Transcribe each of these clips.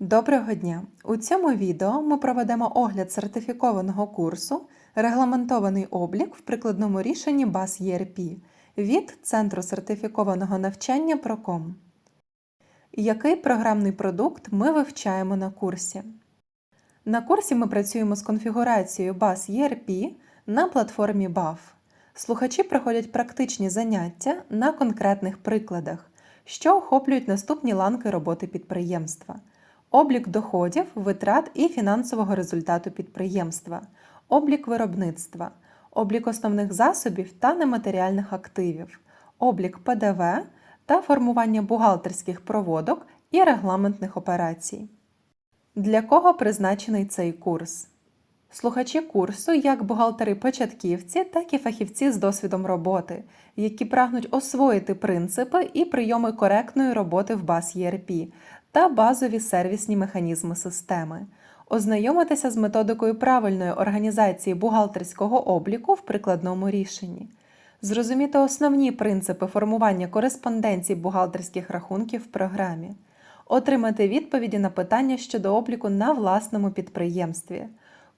Доброго дня! У цьому відео ми проведемо огляд сертифікованого курсу Регламентований облік в прикладному рішенні BAS ERP від Центру сертифікованого навчання Procom. Який програмний продукт ми вивчаємо на курсі? На курсі ми працюємо з конфігурацією BAS ERP на платформі BAF. Слухачі проходять практичні заняття на конкретних прикладах, що охоплюють наступні ланки роботи підприємства: облік доходів, витрат і фінансового результату підприємства, облік виробництва, облік основних засобів та нематеріальних активів, облік ПДВ та формування бухгалтерських проводок і регламентних операцій. Для кого призначений цей курс? Слухачі курсу як бухгалтери-початківці, так і фахівці з досвідом роботи, які прагнуть освоїти принципи і прийоми коректної роботи в BAS ERP та базові сервісні механізми системи, ознайомитися з методикою правильної організації бухгалтерського обліку в прикладному рішенні, зрозуміти основні принципи формування кореспонденцій бухгалтерських рахунків в програмі, отримати відповіді на питання щодо обліку на власному підприємстві.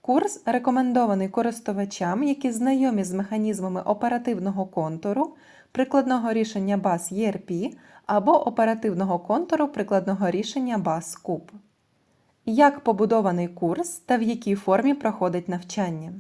Курс рекомендований користувачам, які знайомі з механізмами оперативного контуру, прикладного рішення BAS ERP або оперативного контуру прикладного рішення BAS CUB. Як побудований курс та в якій формі проходить навчання?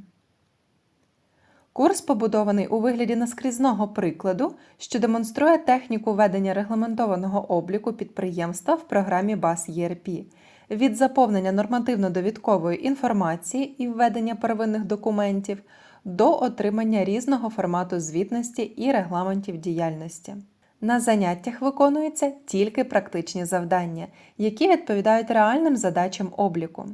Курс побудований у вигляді наскрізного прикладу, що демонструє техніку ведення регламентованого обліку підприємства в програмі BAS ERP від заповнення нормативно-довідкової інформації і введення первинних документів до отримання різного формату звітності і регламентів діяльності. На заняттях виконуються тільки практичні завдання, які відповідають реальним задачам обліку.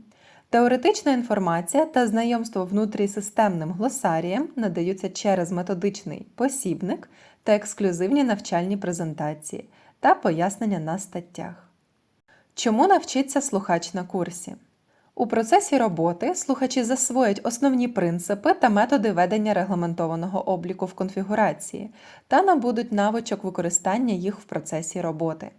Теоретична інформація та знайомство внутрісистемним глосарієм надаються через методичний посібник та ексклюзивні навчальні презентації та пояснення на статтях. Чому навчиться слухач на курсі? У процесі роботи слухачі засвоять основні принципи та методи ведення регламентованого обліку в конфігурації та набудуть навичок використання їх в процесі роботи,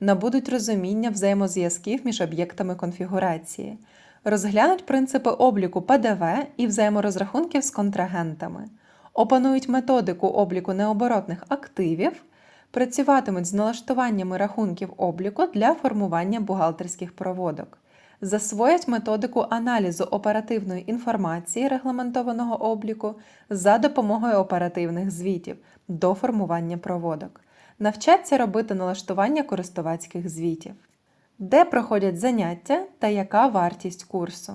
набудуть розуміння взаємозв'язків між об'єктами конфігурації, розглянуть принципи обліку ПДВ і взаєморозрахунків з контрагентами, опанують методику обліку необоротних активів. Працюватимуть з налаштуваннями рахунків обліку для формування бухгалтерських проводок, засвоять методику аналізу оперативної інформації регламентованого обліку за допомогою оперативних звітів до формування проводок, навчаться робити налаштування користувацьких звітів, де проходять заняття та яка вартість курсу.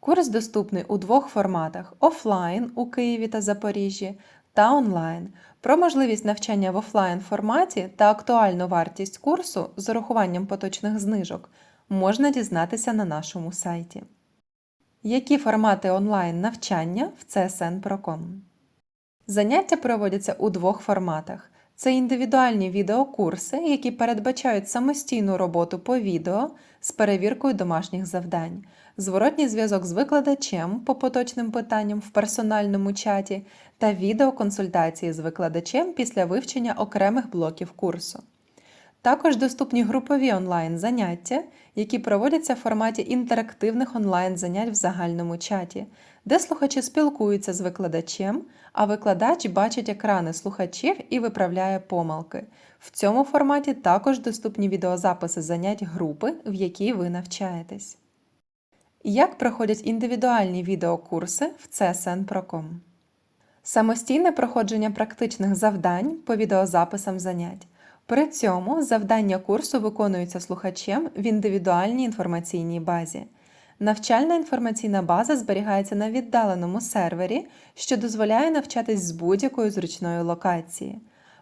Курс доступний у двох форматах: офлайн у Києві та Запоріжжі та онлайн. Про можливість навчання в офлайн форматі та актуальну вартість курсу з урахуванням поточних знижок можна дізнатися на нашому сайті. Які формати онлайн навчання в CSN Procom? Заняття проводяться у двох форматах. Це індивідуальні відеокурси, які передбачають самостійну роботу по відео з перевіркою домашніх завдань, зворотній зв'язок з викладачем по поточним питанням в персональному чаті та відеоконсультації з викладачем після вивчення окремих блоків курсу. Також доступні групові онлайн-заняття, які проводяться в форматі інтерактивних онлайн-занять в загальному чаті, де слухачі спілкуються з викладачем, а викладач бачить екрани слухачів і виправляє помилки. В цьому форматі також доступні відеозаписи занять групи, в якій ви навчаєтесь. Як проходять індивідуальні відеокурси в CSN Самостійне проходження практичних завдань по відеозаписам занять. При цьому завдання курсу виконуються слухачем в індивідуальній інформаційній базі. Навчальна інформаційна база зберігається на віддаленому сервері, що дозволяє навчатись з будь-якої зручної локації.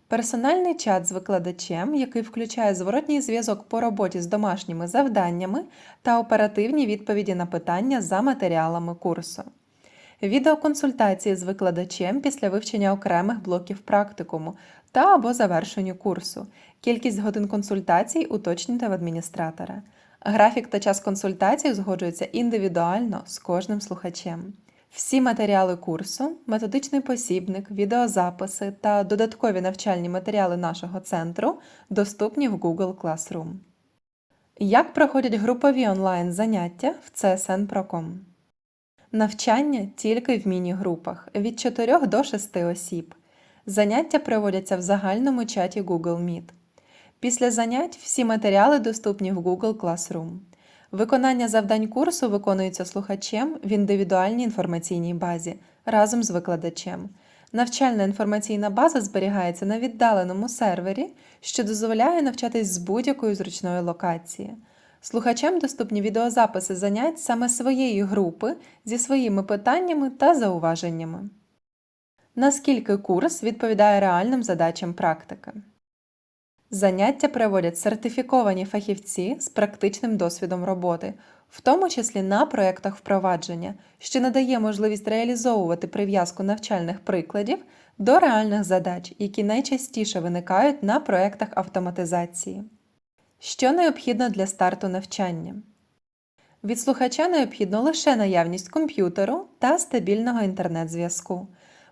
Персональний чат з викладачем, який включає зворотній зв'язок по роботі з домашніми завданнями та оперативні відповіді на питання за матеріалами курсу. Відеоконсультації з викладачем після вивчення окремих блоків практикуму та або завершенню курсу. Кількість годин консультацій уточнюйте в адміністратора. Графік та час консультацій узгоджуються індивідуально з кожним слухачем. Всі матеріали курсу, методичний посібник, відеозаписи та додаткові навчальні матеріали нашого центру доступні в Google Classroom. Як проходять групові онлайн заняття в CSN Procom? Навчання тільки в міні-групах від 4 до 6 осіб. Заняття проводяться в загальному чаті Google Meet. Після занять всі матеріали доступні в Google Classroom. Виконання завдань курсу виконується слухачем в індивідуальній інформаційній базі разом з викладачем. Навчальна інформаційна база зберігається на віддаленому сервері, що дозволяє навчатись з будь-якої зручної локації. Слухачам доступні відеозаписи занять саме своєї групи зі своїми питаннями та зауваженнями. Наскільки курс відповідає реальним задачам практики? Заняття проводять сертифіковані фахівці з практичним досвідом роботи, в тому числі на проєктах впровадження, що надає можливість реалізовувати прив'язку навчальних прикладів до реальних задач, які найчастіше виникають на проєктах автоматизації. Що необхідно для старту навчання? Від слухача необхідно лише наявність комп'ютеру та стабільного інтернет-зв'язку.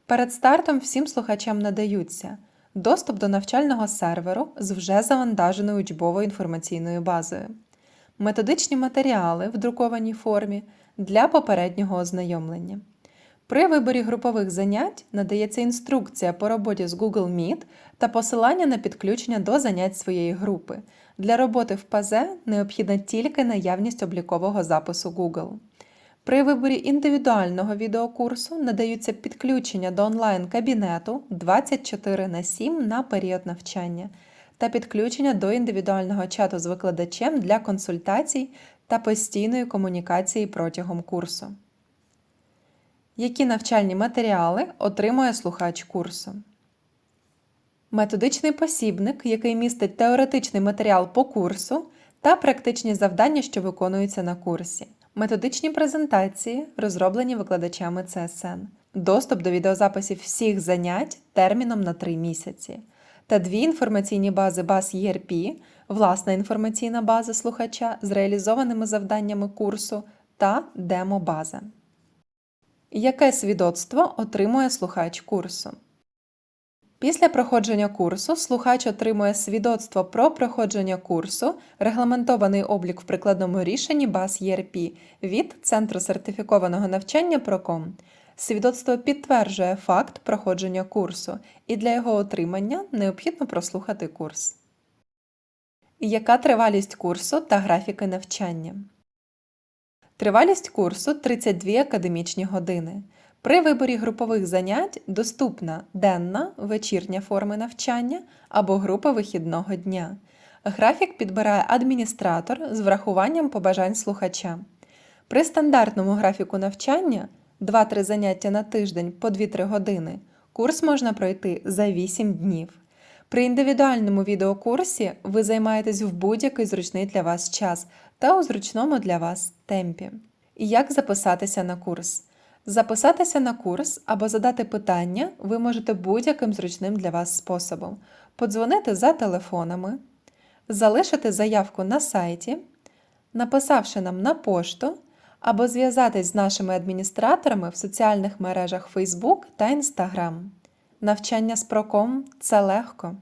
Перед стартом всім слухачам надаються доступ до навчального серверу з вже завантаженою учбовою інформаційною базою, методичні матеріали в друкованій формі для попереднього ознайомлення. При виборі групових занять надається інструкція по роботі з Google Meet та посилання на підключення до занять своєї групи. Для роботи в ПАЗ необхідна тільки наявність облікового запису Google. При виборі індивідуального відеокурсу надаються підключення до онлайн-кабінету 24 на 7 на період навчання та підключення до індивідуального чату з викладачем для консультацій та постійної комунікації протягом курсу. Які навчальні матеріали отримує слухач курсу? Методичний посібник, який містить теоретичний матеріал по курсу та практичні завдання, що виконуються на курсі. Методичні презентації, розроблені викладачами ЦСН, доступ до відеозаписів всіх занять терміном на 3 місяці, та дві інформаційні бази баз ERP, власна інформаційна база слухача з реалізованими завданнями курсу та демо-база. Яке свідоцтво отримує слухач курсу? Після проходження курсу слухач отримує свідоцтво про проходження курсу, регламентований облік в прикладному рішенні БАС ЄРП від Центру сертифікованого навчання Проком. Свідоцтво підтверджує факт проходження курсу, і для його отримання необхідно прослухати курс. Яка тривалість курсу та графіки навчання? Тривалість курсу 32 академічні години. При виборі групових занять доступна денна, вечірня форми навчання або група вихідного дня. Графік підбирає адміністратор з врахуванням побажань слухача. При стандартному графіку навчання 2-3 заняття на тиждень по 2-3 години курс можна пройти за 8 днів. При індивідуальному відеокурсі ви займаєтесь в будь-який зручний для вас час та у зручному для вас темпі. І як записатися на курс? Записатися на курс або задати питання ви можете будь-яким зручним для вас способом. Подзвонити за телефонами, залишити заявку на сайті, написавши нам на пошту, або зв'язатись з нашими адміністраторами в соціальних мережах Facebook та Instagram. Навчання з проком це легко.